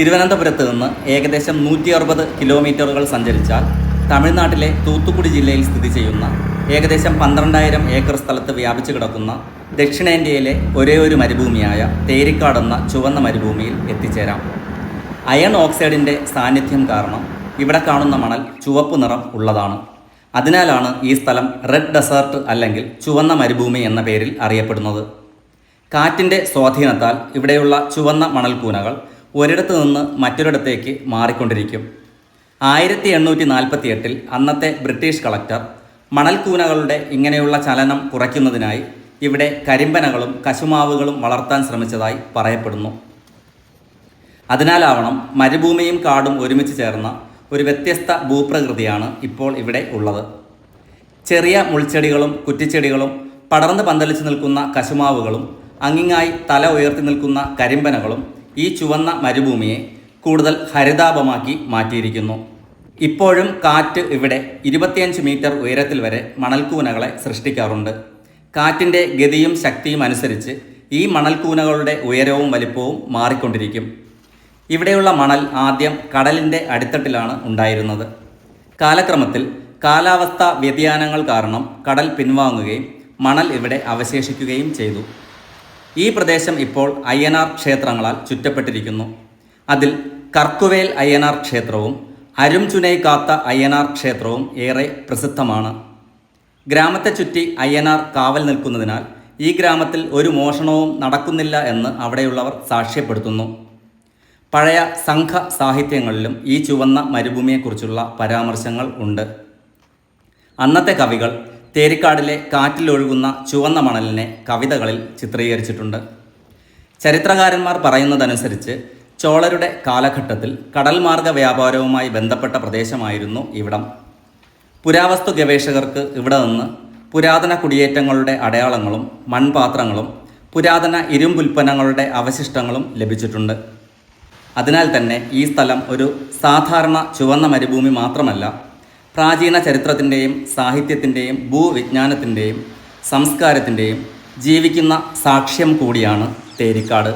തിരുവനന്തപുരത്ത് നിന്ന് ഏകദേശം നൂറ്റി അറുപത് കിലോമീറ്ററുകൾ സഞ്ചരിച്ചാൽ തമിഴ്നാട്ടിലെ തൂത്തുക്കുടി ജില്ലയിൽ സ്ഥിതി ചെയ്യുന്ന ഏകദേശം പന്ത്രണ്ടായിരം ഏക്കർ സ്ഥലത്ത് വ്യാപിച്ചു കിടക്കുന്ന ദക്ഷിണേന്ത്യയിലെ ഒരേ ഒരു മരുഭൂമിയായ തേരിക്കാടെന്ന ചുവന്ന മരുഭൂമിയിൽ എത്തിച്ചേരാം. അയൺ ഓക്സൈഡിന്റെ സാന്നിധ്യം കാരണം ഇവിടെ കാണുന്ന മണൽ ചുവപ്പ് നിറം ഉള്ളതാണ്. അതിനാലാണ് ഈ സ്ഥലം റെഡ് ഡെസേർട്ട് അല്ലെങ്കിൽ ചുവന്ന മരുഭൂമി എന്ന പേരിൽ അറിയപ്പെടുന്നത്. കാറ്റിന്റെ സ്വാധീനത്താൽ ഇവിടെയുള്ള ചുവന്ന മണൽക്കൂനകൾ ഒരിടത്തു നിന്ന് മറ്റൊരിടത്തേക്ക് മാറിക്കൊണ്ടിരിക്കും. ആയിരത്തി എണ്ണൂറ്റി നാൽപ്പത്തി എട്ടിൽ അന്നത്തെ ബ്രിട്ടീഷ് കളക്ടർ മണൽക്കൂനകളുടെ ഇങ്ങനെയുള്ള ചലനം കുറയ്ക്കുന്നതിനായി ഇവിടെ കരിമ്പനകളും കശുമാവുകളും വളർത്താൻ ശ്രമിച്ചതായി പറയപ്പെടുന്നു. അതിനാലാവണം മരുഭൂമിയും കാടും ഒരുമിച്ച് ചേർന്ന ഒരു വ്യത്യസ്ത ഭൂപ്രകൃതിയാണ് ഇപ്പോൾ ഇവിടെ ഉള്ളത്. ചെറിയ മുൾച്ചെടികളും കുറ്റിച്ചെടികളും പടർന്ന് പന്തലിച്ചു നിൽക്കുന്ന കശുമാവുകളും അങ്ങിങ്ങായി തല ഉയർത്തി നിൽക്കുന്ന കരിമ്പനകളും ഈ ചുവന്ന മരുഭൂമിയെ കൂടുതൽ ഹരിതാപമാക്കി മാറ്റിയിരിക്കുന്നു. ഇപ്പോഴും കാറ്റ് ഇവിടെ ഇരുപത്തിയഞ്ച് മീറ്റർ ഉയരത്തിൽ വരെ മണൽക്കൂനകളെ സൃഷ്ടിക്കാറുണ്ട്. കാറ്റിന്റെ ഗതിയും ശക്തിയും അനുസരിച്ച് ഈ മണൽക്കൂനകളുടെ ഉയരവും വലിപ്പവും മാറിക്കൊണ്ടിരിക്കും. ഇവിടെയുള്ള മണൽ ആദ്യം കടലിന്റെ അടിത്തട്ടിലാണ് ഉണ്ടായിരുന്നത്. കാലക്രമത്തിൽ കാലാവസ്ഥാ വ്യതിയാനങ്ങൾ കാരണം കടൽ പിൻവാങ്ങുകയും മണൽ ഇവിടെ അവശേഷിക്കുകയും ചെയ്തു. ഈ പ്രദേശം ഇപ്പോൾ അയ്യനാർ ക്ഷേത്രങ്ങളാൽ ചുറ്റപ്പെട്ടിരിക്കുന്നു. അതിൽ കർക്കുവേൽ അയ്യനാർ ക്ഷേത്രവും അരുംചുനൈ കാത്ത അയ്യനാർ ക്ഷേത്രവും ഏറെ പ്രസിദ്ധമാണ്. ഗ്രാമത്തെ ചുറ്റി അയ്യനാർ കാവൽ നിൽക്കുന്നതിനാൽ ഈ ഗ്രാമത്തിൽ ഒരു മോഷണവും നടക്കുന്നില്ല എന്ന് അവിടെയുള്ളവർ സാക്ഷ്യപ്പെടുത്തുന്നു. പഴയ സംഘ സാഹിത്യങ്ങളിലും ഈ ചുവന്ന മരുഭൂമിയെക്കുറിച്ചുള്ള പരാമർശങ്ങൾ ഉണ്ട്. അന്നത്തെ കവികൾ തേരിക്കാടിലെ കാറ്റിലൊഴുകുന്ന ചുവന്ന മണലിനെ കവിതകളിൽ ചിത്രീകരിച്ചിട്ടുണ്ട്. ചരിത്രകാരന്മാർ പറയുന്നതനുസരിച്ച് ചോളരുടെ കാലഘട്ടത്തിൽ കടൽമാർഗ വ്യാപാരവുമായി ബന്ധപ്പെട്ട പ്രദേശമായിരുന്നു ഇവിടം. പുരാവസ്തു ഗവേഷകർക്ക് ഇവിടെ നിന്ന് പുരാതന കുടിയേറ്റങ്ങളുടെ അടയാളങ്ങളും മൺപാത്രങ്ങളും പുരാതന ഇരുമ്പുൽപ്പന്നങ്ങളുടെ അവശിഷ്ടങ്ങളും ലഭിച്ചിട്ടുണ്ട്. അതിനാൽ തന്നെ ഈ സ്ഥലം ഒരു സാധാരണ ചുവന്ന മരുഭൂമി മാത്രമല്ല പ്രാചീന ചരിത്രത്തിന്റെയും സാഹിത്യത്തിന്റെയും ഭൂവിജ്ഞാനത്തിന്റെയും സംസ്കാരത്തിന്റെയും ജീവിക്കുന്ന സാക്ഷ്യം കൂടിയാണ് തേരിക്കാട്.